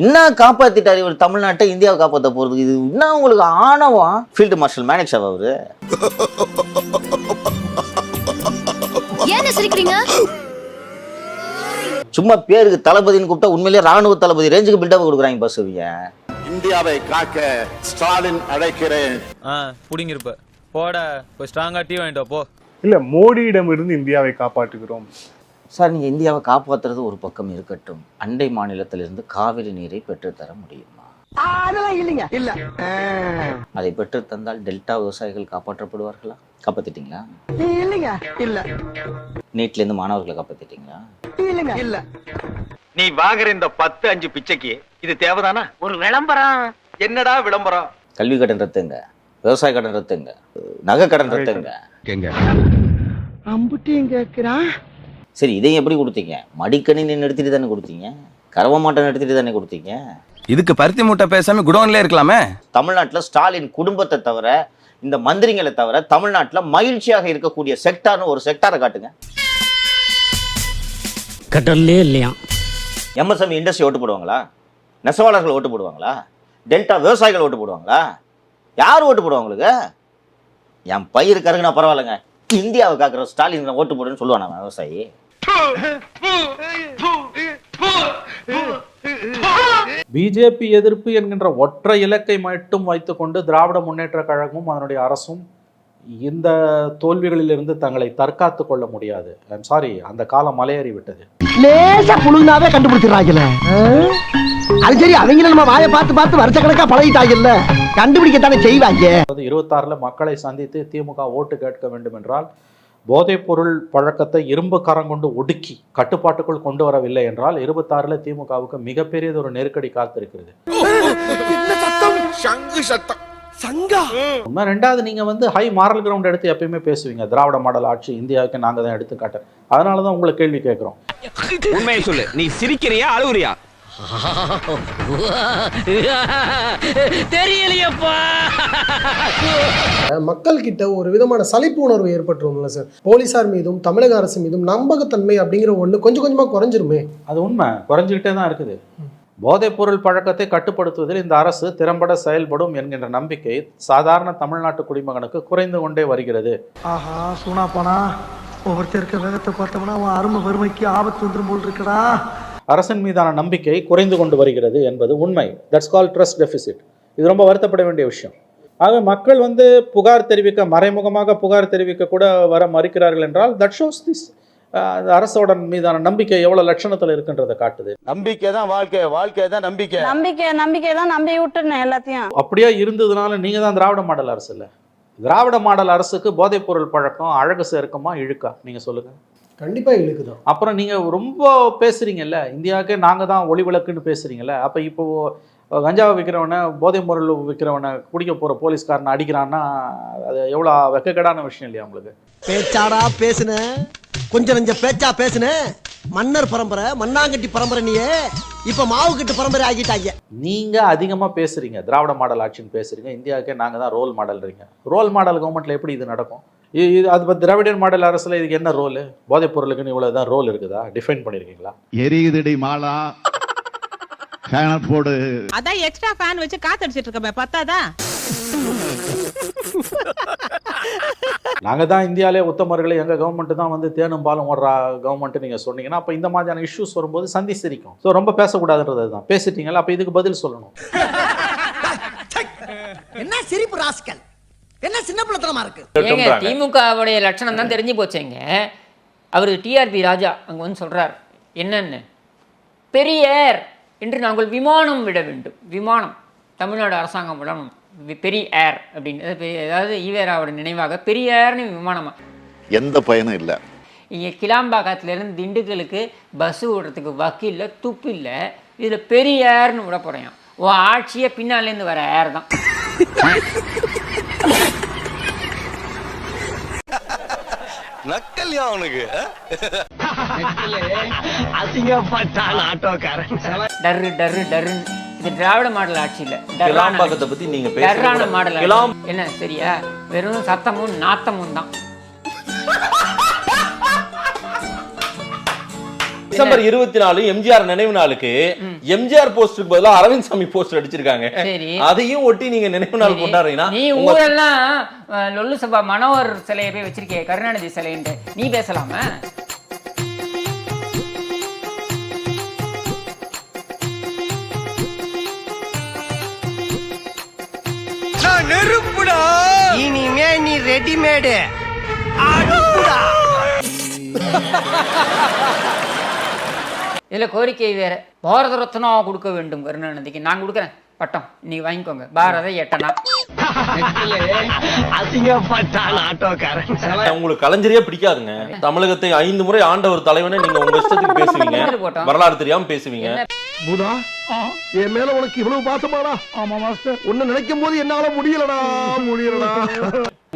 என்ன காப்பாத்திட்டாரு இவர் தமிழ்நாட்டை இந்தியாவை காப்பாற்ற போறதுக்கு? இது என்ன உங்களுக்கு ஆணவம்? ஃபீல்டு மார்ஷல் மேனேஜ் அவரு. ஏன் சிரிக்கிறீங்க? சும்மா பேருக்கு தளபதின்னு கூப்பிட்டா உண்மையிலேயே ராணுவ தளபதி ரேஞ்சுக்கு பில்டப் கொடுக்குறாங்க பசுவிய இந்தியாவை காக்க ஸ்டாலின் அழைக்கிறேன். ஆ புடிங்கிருப்ப. போட போய் ஸ்ட்ராங்கா டீ வாங்கிட்டு போ. இல்ல மோடியிடமிருந்து இந்தியாவை காப்பாற்றுகிறோம். சார் நீங்க இந்தியாவை காப்பாத்துறது ஒரு பக்கம் இருக்கட்டும். அண்டை மாநிலத்திலிருந்து காவிரி நீரை பெற்றுத்தர முடியுமா? அதெல்லாம் இல்லைங்க. இல்ல. அதை பெற்று தந்தால் டெல்டா விவசாயிகள் காப்பாற்றப்படுவார்களா? காப்பாத்திட்டீங்களா? இல்லைங்க. இல்ல. நீட்ல இருந்து மாணவர்களை காப்பாத்திட்டீங்களா? இல்லைங்க. இல்ல. நீ வாங்குற இந்த பத்து அஞ்சு பிச்சைக்கு இது தேவைதானா? ஒரு விளம்பரம். என்னடா விளம்பரம்? கல்வி கடன் ரத்துங்க. விவசாய கடன் ரத்துங்க. நகை கடன் ரத்துங்க. அம்புட்டியும் கேக்குறான். சரி இதையும் எப்படி கொடுத்தீங்க? மடிக்கணினி நிறுத்திட்டு தானே கொடுத்தீங்க? கறவை மாட்டை நிறுத்திட்டு தானே கொடுத்தீங்க? இதுக்கு பருத்தி மூட்டை பேசாம குடோன்ல இருக்கலாமே? தமிழ்நாட்டில் ஸ்டாலின் குடும்பத்தை தவிர இந்த மந்திரிங்களை தவிர தமிழ்நாட்டில் மகிழ்ச்சியாக இருக்கக்கூடிய செக்டார்னு ஒரு செக்டாரை காட்டுங்க. கடல்லே இல்லையா? எம்எஸ்எம்இ இண்டஸ்ட்ரி ஓட்டு போடுவாங்களா? நெசவாளர்கள் ஓட்டு போடுவாங்களா? டெல்டா விவசாயிகள் ஓட்டு போடுவாங்களா? யார் ஓட்டு போடுவாங்களுக்கு என் பயிர் கருகுனா பரவாயில்லைங்க. இந்தியாவை காக்கிற ஸ்டாலின் ஓட்டு போடுன்னு சொல்லுவானா விவசாயி? பிஜேபி எதிர்ப்பு என்கின்ற ஒற்றை இலக்கை மட்டும் வைத்துக்கொண்டு திராவிட முன்னேற்ற கழகமும் அதனுடைய அரசும் இந்த தோல்விகளிலிருந்து தங்களை தற்காத்து கொள்ள முடியாது. ஐம் சாரி அந்த காலம் மலையேறி விட்டது லேசா புழுந்தாவே கண்டுபிடிச்சிடறாங்கல்ல. அது சரி அவங்கள நம்ம வாயை பார்த்து பார்த்து வருஷ கணக்கா பழகிட்டாங்கல்ல. கண்டுபிடிக்கத்தானே செய்வாங்க. இருபத்தாறுல மக்களை சந்தித்து திமுக ஓட்டு கேட்க வேண்டும் என்றால் போதைப் பொருள் பழக்கத்தை இரும்பு கரம் கொண்டு ஒடுக்கி கட்டுப்பாட்டுக்குள் கொண்டு வரவில்லை என்றால் இருபத்தாறுல திமுகவுக்கு மிகப்பெரியது ஒரு நெருக்கடி காத்திருக்கிறது. ரெண்டாவது நீங்க வந்து ஹை மாரல் கிரவுண்ட் எடுத்து எப்பயுமே பேசுவீங்க. திராவிட மாடல் ஆட்சி இந்தியாவுக்கு நாங்க தான் எடுத்துக்காட்டு. அதனால தான் உங்களை கேள்வி கேட்கிறோம். உண்மையை சொல்லு. நீ சிரிக்கிறியா அழுகுறியா? தெரியலையப்பா. மக்கள் கிட்ட ஒரு விதமான சலிப்பு உணர்வு ஏற்பட்டுரும்ல சார்? போலீசார் மீதும் தமிழக அரசு மீதும் நம்பகத்தன்மை அப்படிங்கிற ஒண்ணு கொஞ்சம் கொஞ்சமா குறைஞ்சிருமே? அது உண்மை. குறைஞ்சிக்கிட்டே தான் இருக்குது. போதைப் பொருள் பழக்கத்தை கட்டுப்படுத்துவதில் இந்த அரசு திறம்பட செயல்படும் என்கின்ற நம்பிக்கை சாதாரண தமிழ்நாட்டு குடிமகனுக்கு குறைந்து கொண்டே வருகிறது. ஆஹா சூனா போனா ஒவ்வொருத்தர் இருக்க வேகத்தை பார்த்தோம்னா அவன் அருமை வறுமைக்கு ஆபத்து வந்துரும் போல் இருக்கடா. அரசின் மீதான நம்பிக்கை குறைந்து கொண்டு வருகிறது என்பது உண்மை. தட்ஸ் கால் ட்ரஸ்ட் டெபிசிட் இது ரொம்ப வருத்தப்பட வேண்டிய விஷயம். ஆக மக்கள் வந்து புகார் தெரிவிக்க மறைமுகமாக புகார் தெரிவிக்க கூட வர மறுக்கிறார்கள் என்றால் தட் ஷோஸ் திஸ் அரசோட மீதான நம்பிக்கை எவ்வளவு லட்சணத்தில் இருக்கின்றதை காட்டுது. நம்பிக்கை தான் வாழ்க்கை வாழ்க்கை தான் நம்பிக்கை. நம்பிக்கை நம்பிக்கை தான் நம்பி விட்டுருந்தேன் எல்லாத்தையும். அப்படியே இருந்ததுனால நீங்க தான் திராவிட மாடல் அரசு இல்லை? திராவிட மாடல் அரசுக்கு போதைப் பொருள் பழக்கம் அழகு சேர்க்குமா இழுக்கா? நீங்க சொல்லுங்க. கண்டிப்பா இழுக்குதான் அப்புறம் நீங்க ரொம்ப பேசுறீங்கல்ல இந்தியாவுக்கே நாங்க தான் ஒளி விளக்குன்னு பேசுறீங்கல்ல அப்ப இப்போ கஞ்சாவை விற்கிறவனை போதைப் பொருள் விற்கிறவனை குடிக்க போற போலீஸ்காரனை அடிக்கிறான்னா அது எவ்வளவு வெக்கக்கேடான விஷயம் இல்லையா உங்களுக்கு? பேச்சாடா பேசுன. கொஞ்சம் நஞ்ச பேச்சா பேசுன. மன்னர் பரம்பரை மண்ணாங்கட்டி பரம்பரை நீயே. இப்ப மாவு கட்டு பரம்பரை ஆகிட்டாங்க. நீங்க அதிகமா பேசுறீங்க. திராவிட மாடல் ஆட்சின்னு பேசுறீங்க. இந்தியாவுக்கே நாங்க தான் ரோல் மாடல்றீங்க ரோல் மாடல் கவர்மெண்ட்ல எப்படி இது நடக்கும்? இது அது பத்தி திராவிடன் மாடல் அரசுல இதுக்கு என்ன ரோல்? போதைப் பொருளுக்குன்னு இவ்வளவு தான் ரோல் இருக்குதா? டிஃபைன் பண்ணிருக்கீங்களா? எரியுதடி மாலா. ஃபேனர் போடு. அதான் எக்ஸ்ட்ரா ஃபேன் வச்சு காத்தடிச்சிட்டு இருக்கமே பத்தாதா? நாங்க தான் இந்தியாவிலே உத்தமர்களை எங்க கவர்மெண்ட் தான் வந்து தேனும் பாலும் ஓடுறா கவர்மெண்ட் நீங்க சொன்னீங்கன்னா அப்ப இந்த மாதிரியான இஷ்யூஸ் வரும்போது சந்தி சிரிக்கும். ஸோ ரொம்ப பேசக்கூடாதுன்றது தான் பேசிட்டீங்களா அப்ப இதுக்கு பதில் சொல்லணும். என்ன சிரிப்பு ராஸ்கல்? என்ன சின்ன பிள்ளைத்தனமா இருக்கு? ஏங்க திமுகவுடைய லட்சணம் தான் தெரிஞ்சு போச்சேங்க. அவர் டிஆர்பி ராஜா அங்க வந்து சொல்றார். என்னன்னு? பெரியார். என்று நாங்கள் விமானம் விட வேண்டும். விமானம் தமிழ்நாடு அரசாங்கம் விடணும் பெரிய ஏர் அப்படின்னு. அது பெரிய- அதாவது ஈவேராவோட நினைவாக பெரியார்னு விமானமா? எந்த பயனும் இல்லை. இங்கே கிளாம்பாக்கத்துலேருந்து திண்டுக்கலுக்கு பஸ் விடுறதுக்கு வக்கு இல்லை துப்பு இல்லை. இதில் பெரியார்னு விட போகிறேன் உன் ஆட்சியே பின்னாலேருந்து வர ஏர் தான். நக்கல்யா அவனுக்கு அசிங்கப்பட்டான் ஆட்டோக்காரன். டர்ரு டர்ரு டர்ருன்னு. இது திராவிட மாடல் ஆட்சி இல்லை கிளாம்பாக்கத்தை பத்தி நீங்க டர்ரான மாடல் என்ன சரியா? வெறும் சத்தமும் நாத்தமும் தான். டிசம்பர் இருபத்தி நாலு எம்ஜிஆர் நினைவு நாளுக்கு எம்ஜிஆர் போஸ்டருக்கு பதிலா அரவிந்த் சாமி போஸ்டர் அடிச்சிருக்காங்க. சரி. அதையும் ஒட்டி நீங்க நினைவு நாள். கொண்டாடுறீங்கன்னா நீ ஊரெல்லாம் லொல்லு சபா மனோகர் சிலையை போய் வச்சிருக்கே கருணாநிதி சிலைன்ட்டு. நீ பேசலாமா? இனிமே நீ ரெடிமேடு. இதுல கோரிக்கை வேற. பாரத ரத்னா கொடுக்க வேண்டும் கருணாநிதிக்கு நான் கொடுக்குறேன். பட்டம். நீ வாங்கிக்கோங்க. பாரத எட்டனா? உங்களுக்கு கலைஞரே பிடிக்காதுங்க. தமிழகத்தை ஐந்து முறை ஆண்ட ஒரு தலைவனை நீங்க உங்க இஷ்டத்துக்கு பேசுவீங்க. வரலாறு தெரியாம பேசுவீங்க. புதா என் மேல உனக்கு இவ்வளவு பாசமாடா? ஆமா மாஸ்டர். உன்னை நினைக்கும் போது என்னால முடியலடா. முடியலடா.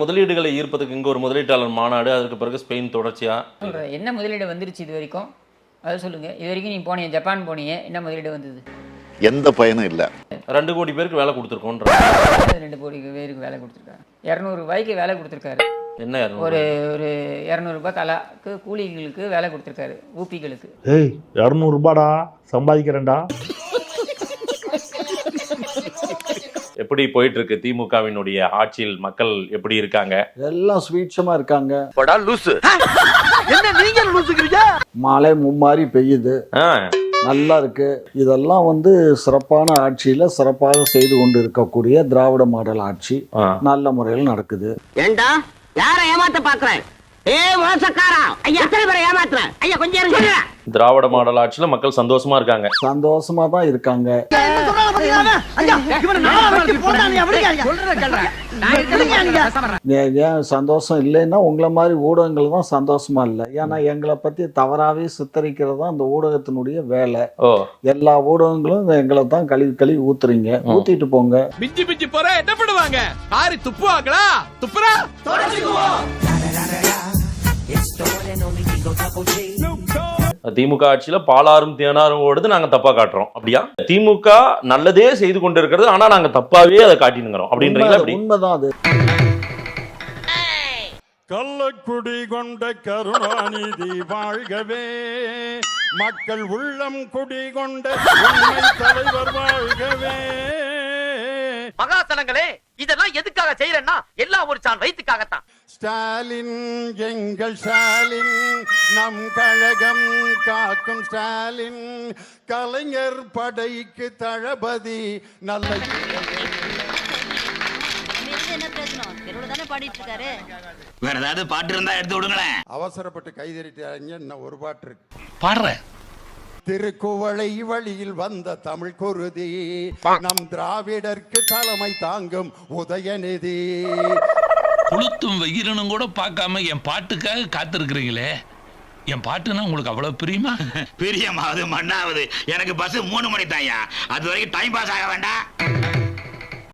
முதலீடுகளை ஈர்ப்பதற்கு இங்க ஒரு முதலீட்டாளர் மாநாடு அதுக்கு பிறகு ஸ்பெயின் தொடர்ச்சியா? என்ன முதலீடு வந்துருச்சு இது வரைக்கும்? அதை சொல்லுங்க. இது வரைக்கும் நீ போனீங்க ஜப்பான் போனீங்க என்ன முதலீடு வந்தது? எந்த பயனும் இல்ல. ரெண்டு கோடி பேருக்கு வேலை கொடுத்துருக்கோன்ற. ரெண்டு கோடி பேருக்கு வேலை கொடுத்துருக்காரு. இரநூறு ரூபாய்க்கு வேலை கொடுத்துருக்காரு. என்ன? ஒரு ஒரு இரநூறுபா தலாக்கு கூலிகளுக்கு வேலை கொடுத்துருக்காரு ஊப்பிகளுக்கு ஏய் இரநூறுபாடா சம்பாதிக்கிறேன்டா. எப்படி போயிட்டு இருக்கு திமுகவினுடைய ஆட்சியில் மக்கள் எப்படி இருக்காங்க? எல்லாம் ஸ்வீட்சமா இருக்காங்க. படா லூசு. என்ன நீங்க லூசுக்கிறீங்க? மழை மும்மாரி பெய்யுது. நல்லா இருக்கு. இதெல்லாம் வந்து சிறப்பான ஆட்சியில சிறப்பாக செய்து கொண்டு இருக்கக்கூடிய திராவிட மாடல் ஆட்சி. நல்ல முறையில் நடக்குது. ஏண்டா? யார ஏமாத்த பாக்குறேன்? ஏ மோசக்காரா? ஐயா எத்தனை பேரை ஏமாத்துறேன்? ஐயா கொஞ்சம் இருங்க. திராவிட மாடல் ஆட்சியில மக்கள் சந்தோஷமா இருக்காங்க. சந்தோஷமா தான் இருக்காங்க. ஏன் சந்தோஷம் இல்லைன்னா உங்களை மாதிரி ஊடகங்கள் தான் சந்தோஷமா இல்லை. ஏன்னா எங்களை பத்தி தவறாவே சித்தரிக்கிறது தான் அந்த ஊடகத்தினுடைய வேலை. எல்லா ஊடகங்களும் எங்களை தான் கழுவி கழுவி ஊத்துறீங்க. ஊத்திட்டு போங்க. பிஞ்சி பிஞ்சி போற என்ன பண்ணுவாங்க? ஆரி துப்புவாங்களா? துப்புறா? திமுக ஆட்சியில பாலாறும் தேனாரும் ஓடுது நாங்க தப்பா காட்டுறோம். அப்படியா? திமுக நல்லதே செய்து கொண்டு இருக்கிறது ஆனா நாங்க தப்பாவே அதை காட்டினுங்கிறோம். அப்படின்றீங்களா அப்படி உண்மைதான் அது. கள்ளக்குடி கொண்ட கருணாநிதி வாழ்கவே மக்கள் உள்ளம் குடி கொண்ட தலைவர் வாழ்கவே. மகாசனங்களே இதெல்லாம் எதுக்காக செய்யறேன்னா எல்லாம் ஒரு சான் வயிற்றுக்காகத்தான் ஸ்டாலின் எங்கள் ஸ்டாலின் நம் கழகம் காக்கும் ஸ்டாலின் கலைஞர் படைக்கு தளபதி நல்ல வேற ஏதாவது பாட்டு இருந்தா எடுத்து விடுங்களேன். அவசரப்பட்டு கைதறிட்டாங்க இன்னும் ஒரு பாட்டு இருக்கு. பாடுறேன். திருக்குவளை வழியில் வந்த தமிழ் குருதி நம் திராவிடர்க்கு தலைமை தாங்கும் உதயநிதி. புளுத்தும் வெயிலனும் கூட பார்க்காம என் பாட்டுக்காக காத்திருக்கிறீங்களே. என் பாட்டுனா உங்களுக்கு அவ்வளவு பிரியமா? பிரியமாவது மண்ணாவது. எனக்கு பஸ் மூணு மணி தாயா அது வரைக்கும் டைம் பாஸ் ஆக வேண்டாம்.